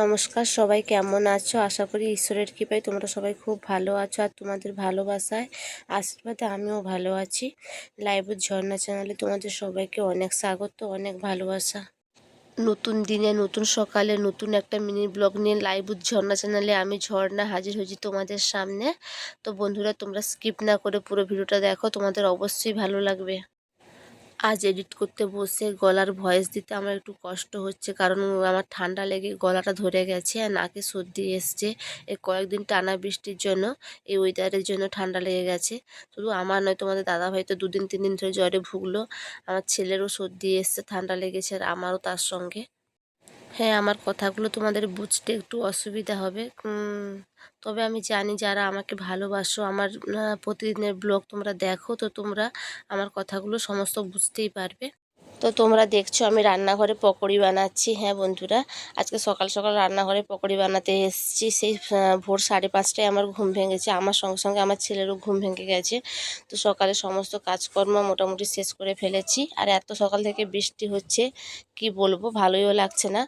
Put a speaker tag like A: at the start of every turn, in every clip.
A: নমস্কার, সবাই কেমন আছো? আশা করি ঈশ্বরের কৃপায় তোমরা সবাই খুব ভালো আছো আর তোমাদের ভালোবাসায়, আশীর্বাদে আমিও ভালো আছি। লাইভের ঝর্ণা চ্যানেলে তোমাদের সবাইকে অনেক স্বাগত, অনেক ভালোবাসা। নতুন দিনে, নতুন সকালে, নতুন একটা মিনি ব্লগ নিয়ে লাইভ ঝর্ণা চ্যানেলে আমি ঝর্ণা হাজির হয়েছি তোমাদের সামনে। তো বন্ধুরা, তোমরা স্কিপ না করে পুরো ভিডিওটা দেখো, তোমাদের অবশ্যই ভালো লাগবে। আজ এডিট করতে বসে গলার ভয়েস দিতে আমার একটু কষ্ট হচ্ছে কারণ আমার ঠান্ডা লেগে গলাটা ধরে গেছে আর নাকে সর্দি এসছে। এই কয়েকদিন টানা বৃষ্টির জন্য এই ওয়েদারের জন্য ঠান্ডা লেগে গেছে। শুধু আমার নয়, তোমাদের দাদাভাই তো দুদিন তিন দিন ধরে জ্বরে ভুগলো। আমার ছেলেরও সর্দি এসছে, ঠান্ডা লেগেছে আর আমারও তার সঙ্গে। হ্যাঁ আমার কথাগুলো তোমাদের বুঝতে একটু অসুবিধা হবে। তবে আমি জানি যারা আমাকে ভালোবাসো, আমার প্রতিদিনের ব্লগ তোমরা দেখো, তো তোমরা আমার কথাগুলো সমস্ত বুঝতেই পারবে। তো তোমরা দেখছ আমি রান্নাঘরে পকোড়ি বানাচ্ছি। হ্যাঁ বন্ধুরা, আজকে সকাল সকাল রান্নাঘরে পকোড়ি বানাতে এসেছি। সেই ভোর সাড়ে পাঁচটায় আমার ঘুম ভেঙেছে। আমার সঙ্গে সঙ্গে আমার ছেলেরও ঘুম ভেঙে গেছে। তো সকালে সমস্ত কাজকর্ম মোটামুটি শেষ করে ফেলেছি। আর এত সকাল থেকে বৃষ্টি হচ্ছে, কি বলব? ভালোইও লাগছে না।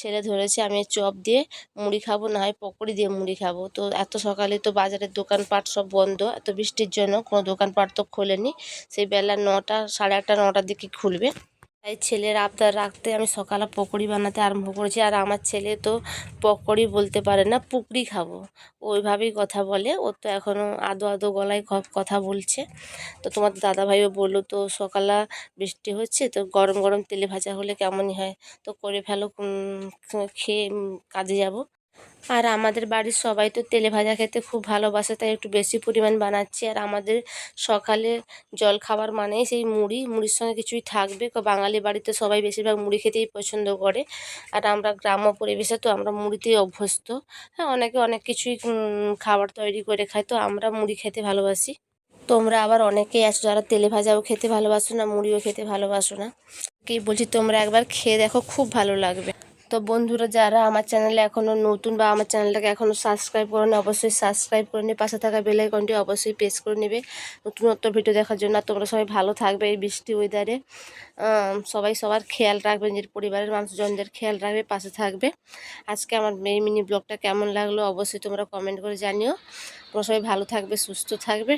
A: ছেলে ধরেছে আমি চপ দিয়ে মুড়ি খাব, না হয় পকোড়ি দিয়ে মুড়ি খাব। তো এত সকালে তো বাজারের দোকানপাট সব বন্ধ। এত বৃষ্টির জন্য কোনো দোকানপাট তো খোলেনি। সেই বেলা নটা, সাড়ে আটটা, নটার দিকে খুলবে। তাই ছেলের আবদার রাখতে আমি সকালে পকোড়ি বানাতে আরম্ভ করেছি। আর আমার ছেলে তো পকোড়ি বলতে পারে না পুকড়ি খাব। ওইভাবেই কথা বলে। ও তো এখনও আদো আদো গলায় কথা বলছে। তো তোমার দাদাভাইও বলল, তো সকালে বৃষ্টি হচ্ছে, তো গরম গরম তেলে ভাজা হলে কেমনই হয়? তো করে ফেলো খেয়ে কাজে যাব। আর আমাদের বাড়ির সবাই তো তেলে ভাজা খেতে খুব ভালোবাসে, তাই একটু বেশি পরিমাণ বানাচ্ছি। আর আমাদের সকালে জল খাবার মানেই সেই মুড়ি। মুড়ির সঙ্গে কিছুই থাকবে। বাঙালি বাড়িতে সবাই বেশিরভাগ মুড়ি খেতেই পছন্দ করে। আর আমরা গ্রাম্য পরিবেশে তো আমরা মুড়িতেই অভ্যস্ত। হ্যাঁ অনেকে অনেক কিছুই খাবার তৈরি করে খায়, তো আমরা মুড়ি খেতে ভালোবাসি। তোমরা আবার অনেকেই আছো যারা তেলে ভাজাও খেতে ভালোবাসো না, মুড়িও খেতে ভালোবাসো না। কি বলছি, তোমরা একবার খেয়ে দেখো, খুব ভালো লাগবে। তো বন্ধুরা, যারা আমার চ্যানেলে এখনও নতুন বা আমার চ্যানেলটাকে এখনও সাবস্ক্রাইব করে করেনি, অবশ্যই সাবস্ক্রাইব করে নিয়ে পাশে থাকা বেল আইকনটি অবশ্যই প্রেস করে নেবে। নতুন নতুন ভিডিও দেখার জন্য। আর তোমরা সবাই ভালো থাকবে এই বৃষ্টি ওয়েদারে সবাই সবার খেয়াল রাখবে, নিজের পরিবারের মানুষজনদের খেয়াল রাখবে, পাশে থাকবে। আজকে আমার মেয়ে মিনি ব্লগটা কেমন লাগল অবশ্যই তোমরা কমেন্ট করে জানিও। তোমরা সবাই ভালো থাকবে, সুস্থ থাকবে।